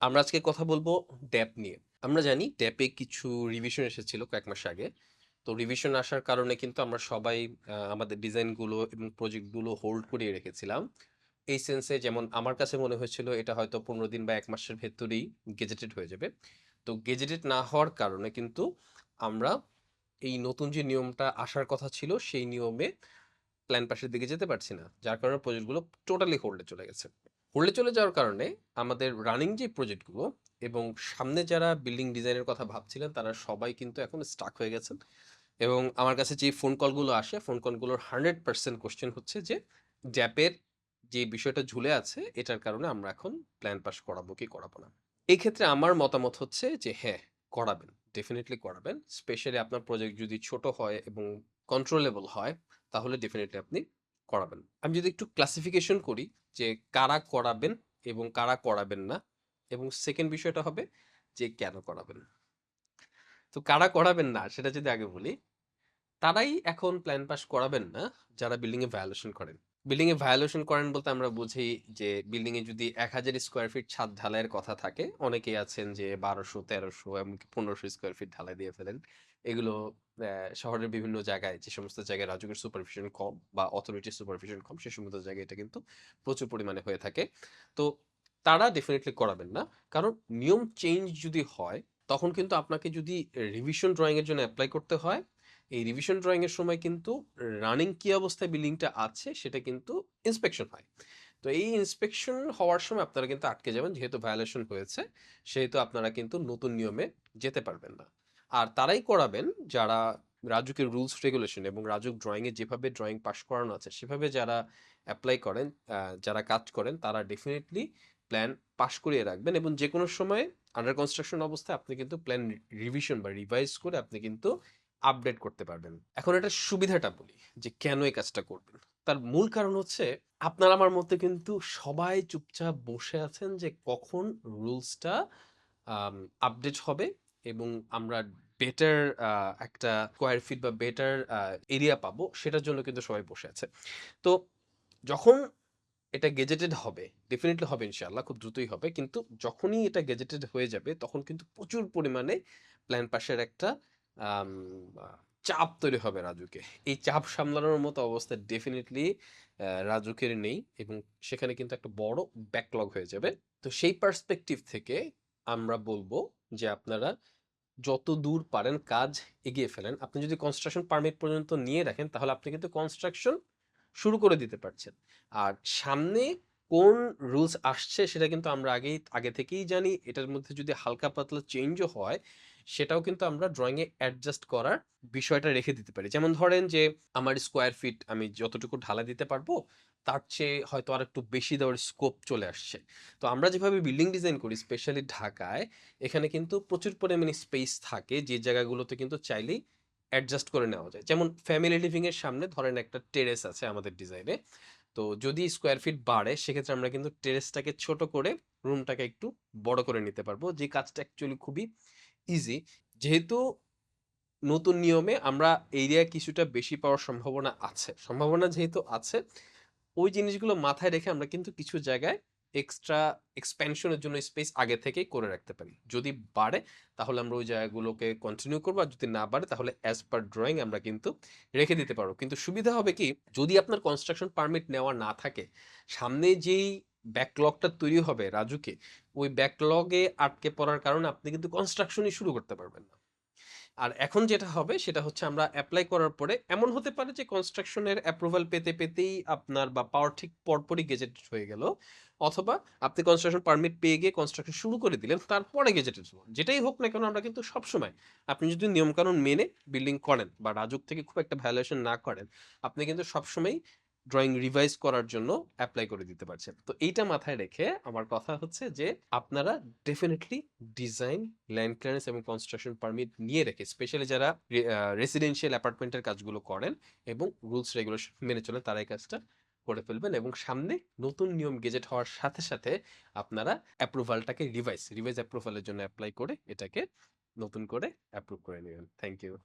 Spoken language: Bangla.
আমরা আজকে কথা বলব ড্যাপ নিয়ে। আমরা জানি ড্যাপে কিছু রিভিশন এসেছিল কয়েক মাস আগে। তো রিভিশন আসার কারণে কিন্তু আমরা সবাই আমাদের ডিজাইনগুলো এবং প্রজেক্টগুলো হোল্ড করিয়ে রেখেছিলাম। এই সেন্সে যেমন আমার কাছে মনে হয়েছিল, এটা হয়তো ১৫ দিন বা এক মাসের ভেতরেই গেজেটেড হয়ে যাবে। তো গেজেটেড না হওয়ার কারণে কিন্তু আমরা এই নতুন যে নিয়মটা আসার কথা ছিল, সেই নিয়মে প্ল্যান পাশের দিকে যেতে পারছি না। যার কারণে প্রজেক্টগুলো টোটালি হোল্ডে চলে গেছে। হোল্ডে চলে যাওয়ার কারণে আমাদের রানিং যে প্রজেক্টগুলো এবং সামনে যারা বিল্ডিং ডিজাইনের কথা ভাবছিলেন তারা সবাই কিন্তু এখন স্টাক হয়ে গেছেন। এবং আমার কাছে যে ফোন কলগুলো আসে ফোন কলগুলোর 100% কোয়েশ্চেন হচ্ছে যে ড্যাপের যে বিষয়টা ঝুলে আছে এটার কারণে আমরা এখন প্ল্যান পাস করাবো কি করাবো না। এই ক্ষেত্রে আমার মতামত হচ্ছে যে হ্যাঁ, করাবেন। ডেফিনেটলি করাবেন। স্পেশালি আপনার প্রজেক্ট যদি ছোট হয় এবং কন্ট্রোলেবল হয় তাহলে ডেফিনেটলি আপনি করাবেন। আমি যদি একটু ক্লাসিফিকেশন করি যে কারা করাবেন এবং কারা করাবেন না এবং সেকেন্ড বিষয়টা হবে যে কেন করাবেন। তো কারা করাবেন না সেটা যদি আগে বলি, তারাই এখন প্ল্যান পাস করাবেন না যারা বিল্ডিং এ ভায়োলেশন করেন। বিল্ডিং এ ভায়োলেশন করেন বলতে আমরা বুঝি যে বিল্ডিং এ যদি ১০০০ স্কয়ার ফিট ছাদ ঢালাইয়ের কথা থাকে, অনেকেই আছেন যে বারোশো তেরোশো এমনকি পনেরোশো স্কোয়ার ফিট ঢালাই দিয়ে ফেলেন। এগুলো শহরের বিভিন্ন জায়গায় যে সমস্ত জায়গায় রাজুকের সুপারভিশন কম বা অথরিটির সুপারভিশন কম সে সমস্ত জায়গায় এটা কিন্তু প্রচুর পরিমাণে হয়ে থাকে। তো তারা ডেফিনেটলি করাবেন না। কারণ নিয়ম চেঞ্জ যদি হয় তখন কিন্তু আপনাকে যদি রিভিশন ড্রইং এর জন্য অ্যাপ্লাই করতে হয়, এই রিভিশন ড্রইং এর সময় কিন্তু রানিং কি অবস্থায় বিল্ডিংটা আছে সেটা কিন্তু ইন্সপেকশন হয়। তো এই ইন্সপেকশন হওয়ার সময় আপনারা কিন্তু আটকে যাবেন। যেহেতু ভায়োলেশন হয়েছে সেহেতু আপনারা কিন্তু নতুন নিয়মে যেতে পারবেন না। আর তারাই করাবেন যারা রাজুকের রুলস রেগুলেশন এবং রাজুক ড্রইং এ যেভাবে ড্রয়িং পাস করানো আছে সেভাবে যারা অ্যাপ্লাই করেন, যারা কাজ করেন তারা ডেফিনিটলি প্ল্যান পাস করিয়ে রাখবেন এবং যে কোনো সময় আন্ডার কনস্ট্রাকশন অবস্থায় আপনি কিন্তু প্ল্যান রিভিশন বা রিভাইজ করে আপনি কিন্তু আপডেট করতে পারবেন। এখন এটা সুবিধাটা বলি যে কেন এই কাজটা করবেন। তার মূল কারণ হচ্ছে আপনার আমার মধ্যে কিন্তু সবাই চুপচাপ বসে আছেন যে কখন রুলসটা আপডেট হবে এবং আমরা বেটার একটা স্কোয়ার ফিট বা বেটার এরিয়া পাবো সেটার জন্য কিন্তু সবাই বসে আছে। তো যখন এটা গেজেটেড হবে, ডেফিনেটলি হবে ইনশাআল্লাহ খুব দ্রুতই হবে। কিন্তু যখনই এটা গেজেটেড হয়ে যাবে তখন কিন্তু প্রচুর পরিমাণে প্ল্যান পাশের একটা চাপ তৈরি হবে রাজুকে। এই চাপ সামলানোর মতো অবস্থা ডেফিনেটলি রাজুকের নেই এবং সেখানে কিন্তু একটা বড় ব্যাকলগ হয়ে যাবে। তো সেই পার্সপেক্টিভ থেকে আমরা বলব যে আপনারা যতদূর পারেন কাজ এগিয়ে ফেলেন। আপনি যদি কনস্ট্রাকশন পারমিট পর্যন্ত নিয়ে রাখেন, তাহলে আপনি কিন্তু কনস্ট্রাকশন শুরু করে দিতে পারছেন। আর সামনে কোন রুলস আসছে সেটা কিন্তু আমরা আগেই, আগে থেকেই জানি। এটার মধ্যে যদি হালকা পাতলা চেঞ্জও হয়, সেটাও কিন্তু আমরা ড্রয়িংয়ে অ্যাডজাস্ট করার বিষয়টা রেখে দিতে পারি। যেমন ধরেন যে, আমার স্কোয়ার ফিট আমি যতটুকু ঢালাই দিতে পারব তার চেয়ে হয়তো আরেকটু বেশি দেওয়ার স্কোপ চলে আসছে। তো আমরা যেভাবে বিল্ডিং ডিজাইন করি স্পেশালি ঢাকায়, এখানে কিন্তু প্রচুর পরিমাণে স্পেস থাকে, যে জায়গাগুলোতে কিন্তু চাইলেই অ্যাডজাস্ট করে নেওয়া যায়। যেমন ফ্যামিলি লিভিং এর সামনে ধরেন একটা টেরেস আছে আমাদের ডিজাইনে। তো যদি স্কোয়ার ফিট বাড়ে, সেক্ষেত্রে আমরা কিন্তু টেরেসটাকে ছোট করে রুমটাকে একটু বড় করে নিতে পারব। যে কাজটা অ্যাকচুয়ালি খুবই ইজি। যেহেতু নতুন নিয়মে আমরা এরিয়া কিছুটা বেশি পাওয়ার সম্ভাবনা আছে। সম্ভাবনা যেহেতু আছে ওই জিনিসগুলো মাথায় রেখে আমরা কিন্তু কিছু জায়গায় এক্সট্রা এক্সপেনশন এর জন্য স্পেস আগে থেকেই করে রাখতে পারি। যদি বাড়ে তাহলে আমরা ওই জায়গাগুলোকে কন্টিনিউ করব আর যদি না বাড়ে তাহলে অ্যাজ পার ড্রয়িং আমরা কিন্তু রেখে দিতে পারব। কিন্তু সুবিধা হবে কি যদি আপনার কনস্ট্রাকশন পারমিট নেওয়া না থাকে, সামনে যেই ব্যাকলগটা তৈরি হবে রাজুকে, ওই ব্যাকলগে আটকে পড়ার কারণে আপনি কিন্তু কনস্ট্রাকশনই শুরু করতে পারবেন না। আর এখন যেটা হবে সেটা হচ্ছে আমরা অ্যাপ্লাই করার পরে এমন হতে পারে যে কনস্ট্রাকশনের অ্যাপ্রুভাল পেতে, পেতেই আপনার বা পাওয়ার ঠিক পরপরই গেজেটেড হয়ে গেল। অথবা আপনি কনস্ট্রাকশন পারমিট পেয়ে গিয়ে কনস্ট্রাকশন শুরু করে দিলেন তারপরে গেজেটেড হলো। যেটাই হোক না কেন আমরা কিন্তু সবসময় আপনি যদি নিয়মকানুন মেনে বিল্ডিং করেন বা রাজুক থেকে খুব একটা ভায়োলেশন না করেন, আপনি কিন্তু সবসময়ই ড্রইং রিভাইজ করার জন্য অ্যাপ্লাই করে দিতে পারছেন। তো এইটা মাথায় রেখে আমার কথা হচ্ছে যে আপনারা ডেফিনেটলি ডিজাইন, ল্যান্ড ক্লিয়ারেন্স এবং কনস্ট্রাকশন পারমিট নিয়ে রেখে স্পেশালি যারা রেসিডেন্সিয়াল অ্যাপার্টমেন্টের কাজগুলো করেন এবং রুলস রেগুলেশন মেনে চলেন তারা এই কাজটা করে ফেলবেন এবং সামনে নতুন নিয়ম গেজেট হওয়ার সাথে, সাথে আপনারা অ্যাপ্রুভালটাকে রিভাইজ, রিভাইজ অ্যাপ্রুভালের জন্য অ্যাপ্লাই করে এটাকে নতুন করে অ্যাপ্রুভ করে নেবেন থ্যাংক ইউ।